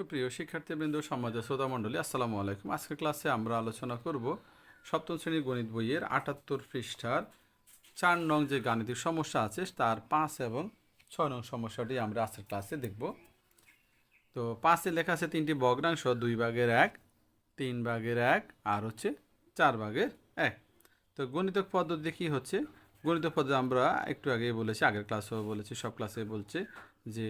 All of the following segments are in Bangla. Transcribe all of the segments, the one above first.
সুপ্রিয় শিক্ষার্থীবৃন্দ সমাজ শ্রোতা মণ্ডলী আসসালামু আলাইকুম। আজকের ক্লাসে আমরা আলোচনা করব সপ্তম শ্রেণির গণিত বইয়ের আটাত্তর পৃষ্ঠার চার নং যে গাণিতিক সমস্যা আছে, তার পাঁচ এবং ছয় নং সমস্যাটি আমরা আজকের ক্লাসে দেখব। তো পাঁচে লেখা আছে তিনটি ভগ্নাংশ, দুই ভাগের এক, তিন ভাগের এক, আর হচ্ছে চার ভাগের এক। তো গণিতক পদ্ধতি কী হচ্ছে? গণিত পদ্ধতি আমরা একটু আগেই বলেছি, আগের ক্লাসেও বলেছি, সব ক্লাসে বলছে যে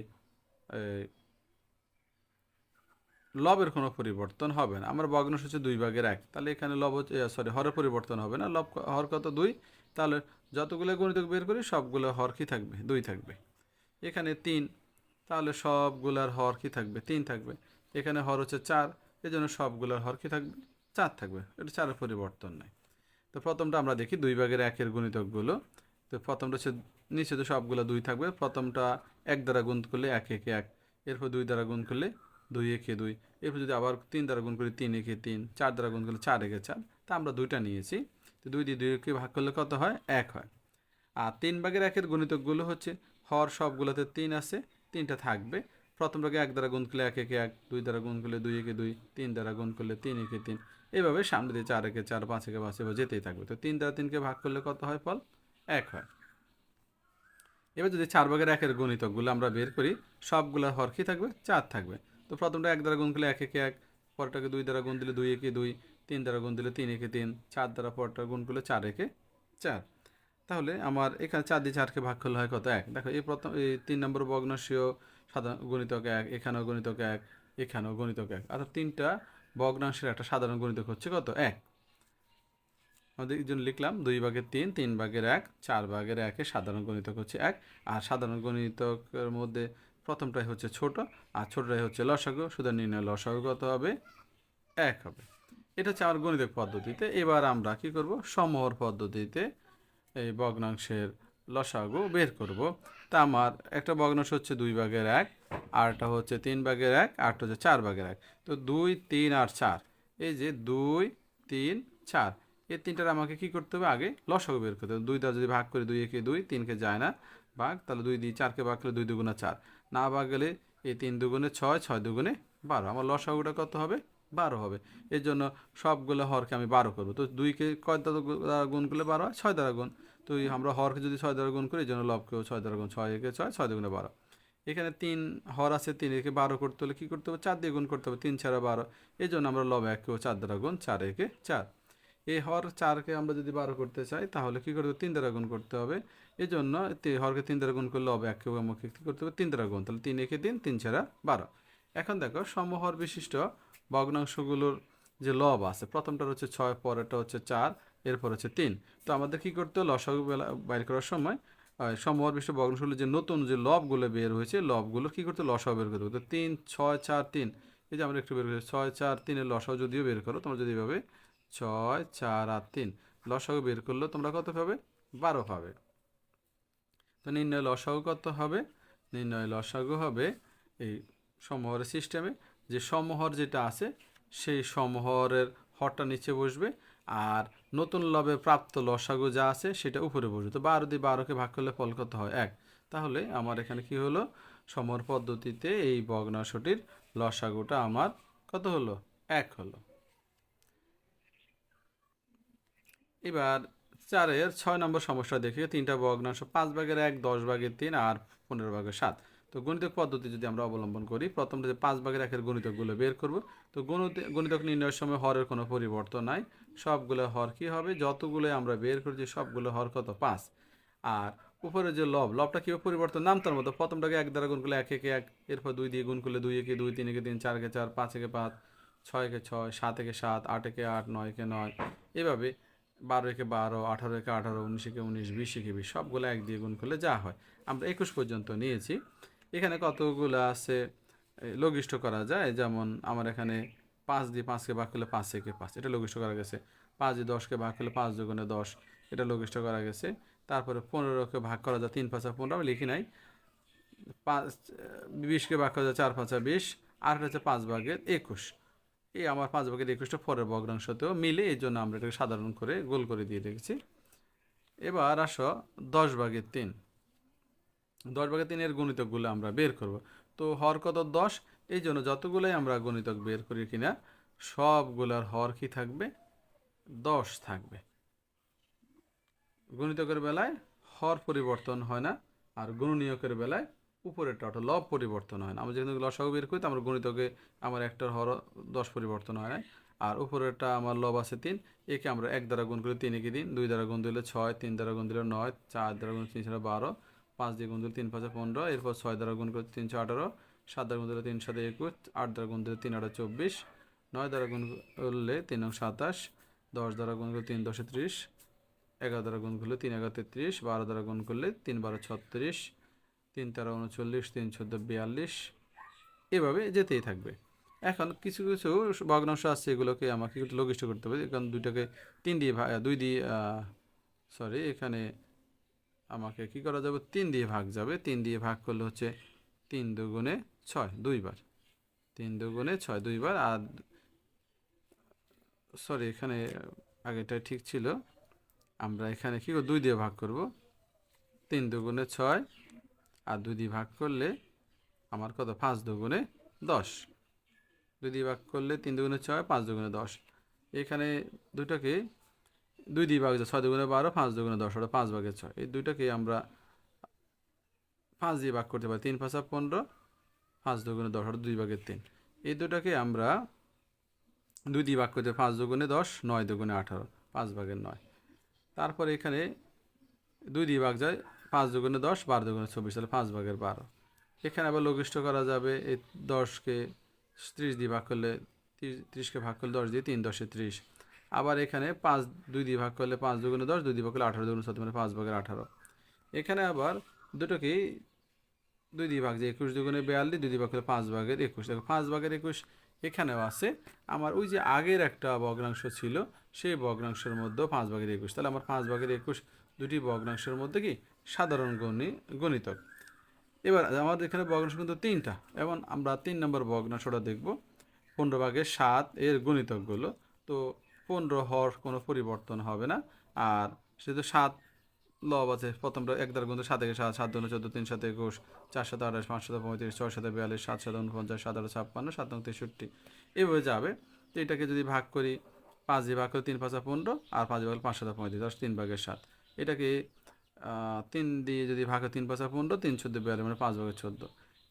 লবের কোনো পরিবর্তন হবে না। আমার ভগ্নাংশ হচ্ছে দুই ভাগের এক। তাহলে এখানে লব সরি হরের পরিবর্তন হবে না। লব হর কত? দুই। তাহলে যতগুলো গণিতক বের করি, সবগুলো হর কি থাকবে? দুই থাকবে। এখানে তিন। তাহলে সবগুলার হর কি থাকবে? তিন থাকবে। এখানে হর হচ্ছে চার। এই জন্য সবগুলোর হর কি থাকবে? চার থাকবে। এটা চারের পরিবর্তন নেই। তো প্রথমটা আমরা দেখি দুই ভাগের একের গণিতকগুলো। তো প্রথমটা হচ্ছে নিচে তো সবগুলো দুই থাকবে। প্রথমটা এক দ্বারা গুণ করলে এক, একে এক। এরপর দুই দ্বারা গুণ করলে দুই একে দুই। এরপর যদি আবার তিন দ্বারা গুণ করি তিন একে তিন, চার দ্বারা গুণ করলে চার একে চার, তা আমরা দুইটা নিয়েছি। তো দুই দিয়ে দুইকে ভাগ করলে কত হয়? এক হয়। আর তিন ভাগের একের গণিতকগুলো হচ্ছে, হর সবগুলোতে তিন আছে, তিনটা থাকবে। প্রথম প্রথমটাকে এক দ্বারা গুণ করলে এক একে এক, দুই দ্বারা গুণ করলে দুই একে দুই, তিন দ্বারা গুণ করলে তিন একে তিন। এভাবে সামনে দিয়ে চার একে চার, পাঁচ একে পাঁচ এভাবে যেতেই থাকবে। তো তিন দ্বারা তিনকে ভাগ করলে কত হয় ফল? এক হয়। এবার যদি চার ভাগের একের গণিতকগুলো আমরা বের করি, সবগুলো হর কি থাকবে? চার থাকবে। তো প্রথমটা এক দ্বারা গুণ করলে এক একে এক পরটাকে দুই দ্বারা গুণ দিলে দুই একে দুই, তিন দ্বারা গুণ দিলে তিন একে তিন, চার দ্বারা পরটা গুণ করলে চার একে চার। তাহলে আমার এখানে চার দিয়ে চারকে ভাগ করলে হয় কত? এক। দেখো, এই প্রথম, এই তিন নম্বর ভগ্নাংশীয় সাধারণ গণিতক এক, এখানেও গণিতক এক, এখানেও গণিতক এক। অর্থাৎ তিনটা ভগ্নাংশের একটা সাধারণ গণিতক হচ্ছে কত? এক। আমাদের জন্য লিখলাম, দুই ভাগের তিন তিন ভাগের এক, চার ভাগের একে সাধারণ গণিতক হচ্ছে এক। আর সাধারণ গণিতকের মধ্যে প্রথমটাই হচ্ছে ছোট, আর ছোটটাই হচ্ছে লসাগু। সুতরাং নির্ণয় লসাগু কত হবে? এক হবে। এটা হচ্ছে আমার গণিতক পদ্ধতিতে। এবার আমরা কি করব? সমহর পদ্ধতিতে এই ভগ্নাংশের লসাগু বের করব। তা আমার একটা ভগ্নাংশ হচ্ছে দুই ভাগের এক, আরটা হচ্ছে তিন ভাগের এক, আরটা হচ্ছে চার ভাগের এক। তো দুই, তিন আর চার। এই যে দুই, তিন, চার। এই তিনটার আমাকে কি করতে হবে? আগে লসাগু বের করতে হবে। দুই দ্বারা যদি ভাগ করি, দুই একে দুই, তিনকে যায় না। ভাগ, তাহলে দুই দিয়ে চারকে ভাগ করলে দুই দুগুণে চার। না ভাগ গেলে এই তিন দুগুণে ছয় ছয় দুগুণে বারো। আমার লসাগুটা কত হবে? বারো হবে। এর জন্য সবগুলো হরকে আমি বারো করব। তো দুইকে কয় দ্বারা গুণ করলে বারো হয়? ছয় দ্বারা গুণ। তো আমরা হরকে যদি ছয় দ্বারা গুণ করি, এই জন্য লবকেও ছয় দ্বারা গুণ ছয় একে ছয় ছয় দুগুণে বারো। এখানে তিন হর আছে, তিন একে বারো করতে হলে কী করতে হবে? চার দিয়ে গুণ করতে হবে। তিন ছাড়া বারো। এই জন্য আমরা লব এককেও চার দ্বারা গুণ চার একে চার। এই হর চারকে আমরা যদি বারো করতে চাই, তাহলে কী করতে হবে? তিন দ্বারা গুণ করতে হবে। এই জন্য হরকে তিন দ্বারা গুণ করলে লব এককেও আমাকে কী করতে হবে তিন দ্বারা গুণ। তাহলে তিন একে তিন তিন ছাড়া বারো। এখন দেখো সমহর বিশিষ্ট ভগ্নাংশগুলোর যে লব আছে, প্রথমটার হচ্ছে ছয়, পরেরটা হচ্ছে চার, এরপর হচ্ছে তিন। তো আমাদের কি করতে হবে লসাগু বাইর করার সময় সমহর বিশিষ্ট ভগ্নাংশগুলো যে নতুন যে লবগুলো বের হয়েছে লবগুলো কি করতে লসাগু বের করতে হবে তিন, ছয়, চার, তিন। এই যে আমরা একটু বের করেছি ছয়, চার, তিনের লসাগু যদিও বের করো, তোমরা যদি এভাবে ছয়, চার আর তিন লসাগু বের করলেও তোমরা কত পাবে? বারো পাবে। নির্ণয় লসাগু কত হবে? নির্ণয় লসাগু হবে এই সমহরের সিস্টেমে যে সমহর যেটা আছে, সেই সমহরের হরটা নিচে বসবে আর নতুন লবে প্রাপ্ত লসাগু যা আছে সেটা উপরে বসবে। তো বারো দিয়ে বারোকে ভাগ করলে ফল কত হয়? এক। তাহলে আমার এখানে কি হলো? সমর পদ্ধতিতে এই ভগ্নাংশটির লসাগুটা আমার কত হলো? এক হলো। এবার চারের ছয় নম্বর সমস্যা দেখি তিনটা ভগ্নাংশ পাঁচ ভাগের এক, দশ ভাগের তিন আর পনেরো ভাগের সাত। তো গণিতক পদ্ধতি যদি আমরা অবলম্বন করি প্রথমটা যে পাঁচ ভাগের একের গণিতকগুলো বের করব। তো গণিত গণিতক নির্ণয়ের সময় হরের কোনো পরিবর্তন নাই। সবগুলো হর কি হবে? যতগুলো আমরা বের করেছি, সবগুলো হর কত? পাঁচ। আর উপরে যে লব, লবটা কীভাবে পরিবর্তন? নামতার মতো। প্রথমটাকে এক দ্বারা গুণ করলে এক একে এক, এরপর দুই দিয়ে গুণ করলে দুই একে দুই, তিন একে তিন, চার একে চার, পাঁচ একে পাঁচ, ছয় একে ছয়, সাত একে সাত, আট একে আট, নয় একে নয়। এভাবে বারো একে বারো, আঠারো একে আঠারো, উনিশ একে উনিশ, বিশ একে বিশ, সবগুলো এক দিয়ে গুণ করলে যা হয়। আমরা একুশ পর্যন্ত নিয়েছি। এখানে কতগুলো আছে? লঘিষ্ঠ করা যায়। যেমন আমার এখানে পাঁচ দিয়ে পাঁচকে ভাগ করলে পাঁচ একে পাঁচ, এটা লঘিষ্ঠ করা গেছে। পাঁচ দিয়ে দশকে ভাগ করলে পাঁচ দুগুণে দশ, এটা লঘিষ্ঠ করা গেছে। তারপরে পনেরোকে ভাগ করা যায় তিন পাঁচা পনেরো, আমি লিখি নাই। পাঁচ বিশকে ভাগ করা যায় চার পাঁচা বিশ আর হচ্ছে পাঁচ ভাগের একুশ। এই আমার পাঁচ ভাগের একুশটা পরের ভগ্নাংশতেও মিলে এই জন্য আমরা এটাকে সাধারণ করে গোল করে দিয়ে রেখেছি। এবার আসো দশ ভাগের তিন। দশ ভাগের তিনের গণিতকগুলো আমরা বের করব। তো হর কত দশ? এই জন্য যতগুলোই আমরা গণিতক বের করি কিনা, সবগুলার হর কি থাকবে? দশ থাকবে। গণিতকের বেলায় হর পরিবর্তন হয় না, আর গুণনীয়কের বেলায় উপরেরটা অর্থাৎ লব পরিবর্তন হয় না আমরা যেখানে লসাগু বের করি আমরা গণিতকে আমার একটার হর দশ পরিবর্তন হয় না আর উপরেরটা আমার লব আছে তিন একে আমরা এক দ্বারা গুণ করি তিন একে দিন দুই দ্বারা গুণ দিলে ছয় তিন দ্বারা গুণ দিলে নয় চার দ্বারা গুণ তিন ছাড়া বারো পাঁচ দিয়ে গুণ দিলে তিন পাঁচে পনেরো এরপর ছয় দ্বারা গুণ করে তিনশো আঠারো সাত দ্বারা গুণ দিলে তিন সাথে একুশ আট দ্বারা গুণ দিলে তিন আটা চব্বিশ নয় দ্বারা গুণ করলে তিন নং সাতাশ দশ দ্বারা গুণ করলে তিন দশে ত্রিশ এগারো দ্বারা গুণ করলে তিন এগারো তেত্রিশ বারো দ্বারা গুণ করলে তিন বারো ছত্রিশ তিন তেরো উনচল্লিশ, তিন চোদ্দ বিয়াল্লিশ, এভাবে যেতেই থাকবে। এখন কিছু কিছু ভগ্নাংশ আছে এগুলোকে আমাকে একটু লঘিষ্ঠ করতে হবে, কারণ দুইটাকে তিন দিয়ে ভাগ দুই দিয়ে সরি এখানে আমাকে কি করা যাবে? তিন দিয়ে ভাগ যাবে। তিন দিয়ে ভাগ করলে হচ্ছে তিন দুগুণে ছয়, দুইবার। তিন দুগুণে ছয়, দুইবার। আর সরি এখানে আগেটা ঠিক ছিল। আমরা এখানে কী দুই দিয়ে ভাগ করব। তিন দুগুণে ছয় আর দুই দিয়ে ভাগ করলে আমার কত? পাঁচ দুগুণে দশ। দুই দিয়ে ভাগ করলে তিন দুগুণে ছয়, পাঁচ দুগুণে দশ। এখানে দুটাকে দুই দিয়ে ভাগ ছয় দুগুণে বারো, পাঁচ দুগুণে দশ ওটা পাঁচ ভাগের ছয়। এই দুইটাকে আমরা পাঁচ দিয়ে ভাগ করতে পারি, তিন পাঁচা পনেরো, পাঁচ দুগুণে দশ ওটা দুই ভাগের তিন। এই দুটাকে আমরা দুই দিয়ে ভাগ করতে পাঁচ দুগুণে দশ, নয় দুগুণে আঠারো, পাঁচ ভাগের নয়। তারপর এখানে দুই দিয়ে ভাগ যায় পাঁচ দুগুণে দশ, বারো দুগুণে চব্বিশ, তাহলে পাঁচ ভাগের বারো। এখানে আবার লঘিষ্ঠ করা যাবে, এই দশকে ত্রিশ দিয়ে ভাগ করলে ত্রিশকে ভাগ করলে দশ দিয়ে তিন, দশে ত্রিশ। আবার এখানে পাঁচ দুই দিয়ে ভাগ করলে পাঁচ দুগুণে দশ, দুই দিয়ে ভাগ করলে আঠারো দুগুণে সত্তর মানে পাঁচ ভাগের আঠারো। এখানে আবার দুটোকেই দুই দিয়ে ভাগ যে একুশ দুগুণে বিয়াল্লিশ, দুই দিয়ে ভাগ করলে পাঁচ ভাগের একুশ। দেখো পাঁচ ভাগের একুশ এখানেও আছে। আমার ওই যে আগের একটা ভগ্নাংশ ছিল, সেই ভগ্নাংশের মধ্যেও পাঁচ ভাগের একুশ। তাহলে আমার পাঁচ ভাগের একুশ দুটি ভগ্নাংশের মধ্যে কি সাধারণ গণি, গণিতক। এবার আমাদের এখানে ভগ্নাংশ কিন্তু তিনটা, এবং আমরা তিন নম্বর ভগ্নাংশটা দেখব। পনেরো ভাগের সাত এর গণিতকগুলো, তো পনেরো হর কোনো পরিবর্তন হবে না। আর সেহেতু সাত লব আছে, প্রথমটা এক দ্বারা গুণ সাত সাত সাত দুনে চোদ্দ, তিন সাথে একুশ, চার সাথে আঠাশ, পাঁচ সাথে পঁয়ত্রিশ, ছয় সাথে বিয়াল্লিশ, সাত সাথে উনপঞ্চাশ সাত আঠারো ছাপ্পান্ন, সাত নং তেষট্টি। এভাবে যাবে। তো এটাকে যদি ভাগ করি, পাঁচ দিয়ে ভাগ করি তিন পাঁচা পনেরো, আর পাঁচ ভাগ পাঁচ সাথে পঁয়ত্রিশ দশ তিন ভাগের সাত। এটাকে তিন দিয়ে যদি ভাগ তিন পাঁচা পনেরো, তিন চোদ্দ বিয়াল্লিশ মানে পাঁচ ভাগের চোদ্দ।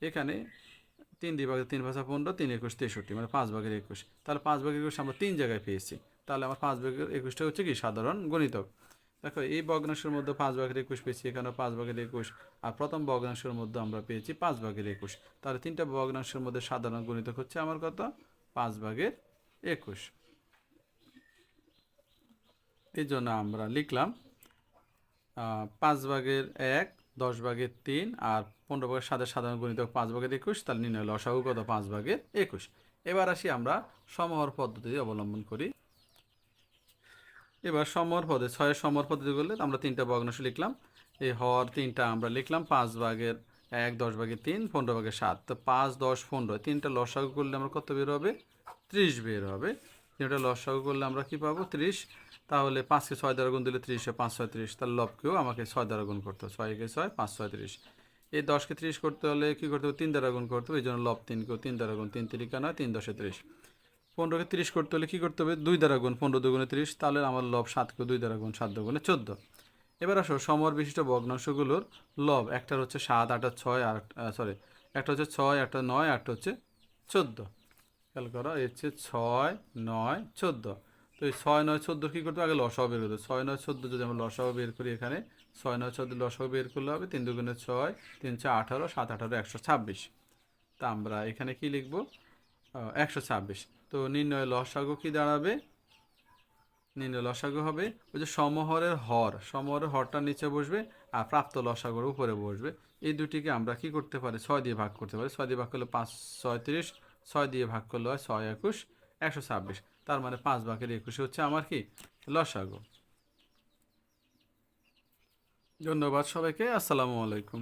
এখানে তিন দিয়ে ভাগে তিন পাঁচা পনেরো, তিন একুশ তেষট্টি মানে পাঁচ ভাগের একুশ। তাহলে পাঁচ ভাগের একুশ আমরা তিন জায়গায় পেয়েছি। তাহলে আমার পাঁচ ভাগের একুশটা হচ্ছে কি? সাধারণ গণিতক। দেখো, এই ভগ্নাংশের মধ্যে পাঁচ ভাগের একুশ পেয়েছি এখানে পাঁচ ভাগের একুশ। আর প্রথম ভগ্নাংশের মধ্যে আমরা পেয়েছি পাঁচ ভাগের একুশ। তাহলে তিনটা ভগ্নাংশের মধ্যে সাধারণ গণিতক হচ্ছে আমার কত? পাঁচ ভাগের একুশ। এই জন্য আমরা লিখলাম পাঁচ ভাগের এক, দশ ভাগের তিন আর পনেরো ভাগের সাথে সাধারণ গণিতক পাঁচ ভাগের একুশ, তাহলে নির্ণয় লসাগু কত? পাঁচ ভাগের একুশ। এবার আসি আমরা সমহর পদ্ধতি অবলম্বন করি। এবার সমর পদে ছয়ের সমর পদ্ধতি করলে আমরা তিনটা ভগ্নাংশ লিখলাম। এই হর তিনটা আমরা লিখলাম, পাঁচ ভাগের এক, দশ ভাগের তিন, পনেরো ভাগের সাত। তো পাঁচ, দশ, পনেরো তিনটা লসাগু করলে আমরা কত বের হবে? ত্রিশ বের হবে। তিনটা লসাগু করলে আমরা কি পাবো? ত্রিশ। তাহলে পাঁচকে ছয় দ্বারা গুণ দিলে ত্রিশে পাঁচ ছয় ত্রিশ। তাহলে লবকেও আমাকে ছয় দ্বারা গুণ করতে হবে। ছয়কে ছয়, পাঁচ ছয় ত্রিশ। এই দশকে ত্রিশ করতে হলে কী করতে হবে? তিন দ্বারা গুণ করতে হবে। এই জন্য লব তিনকেও তিন দ্বারা গুণ তিন তিরিকা নয়, তিন দশে ত্রিশ। পনেরোকে তিরিশ করতে হলে কী করতে হবে? দুই দ্বারা গুণ পনেরো দুগুণে তিরিশ। তাহলে আমার লব সাতকে দুই দ্বারা গুণ সাত দুগুণে চোদ্দ। এবার আসো সমর বিশিষ্ট ভগ্নাংশগুলোর লব। একটার হচ্ছে সাত, আটটা ছয় আর সরি একটা হচ্ছে ছয় একটা নয় একটা হচ্ছে চোদ্দ। খেয়াল করো এর হচ্ছে ছয়, নয়, চোদ্দ। তো এই ছয়, নয়, চোদ্দ কী করতে আগে লসাও বের করতে ছয়, নয়, চোদ্দ যদি আমরা লসাও বের করি এখানে, ছয়, নয়, চোদ্দ লসাও বের করলে হবে তিন দুগুণে ছয়, তিন চার আঠারো, সাত আঠারো, একশো ছাব্বিশ। তা আমরা এখানে কি লিখব? একশো ছাব্বিশ। তো নির্ণয় লসাগু কি দাঁড়াবে? নির্ণয় লসাগু হবে ওই যে সমহরের হর, সমহরের হরটার নিচে বসবে আর প্রাপ্ত লসাগুর উপরে বসবে। এই দুটিকে আমরা কি করতে পারি? ছয় দিয়ে ভাগ করতে পারি। ছয় দিয়ে ভাগ করলে পাঁচ ছয়ত্রিশ ছয় দিয়ে ভাগ করলে হয় ছয় একুশ, একশো ছাব্বিশ। তার মানে পাঁচ ভাগের একুশে হচ্ছে আমার কি? লসাগু। ধন্যবাদ সবাইকে, আসসালামু আলাইকুম।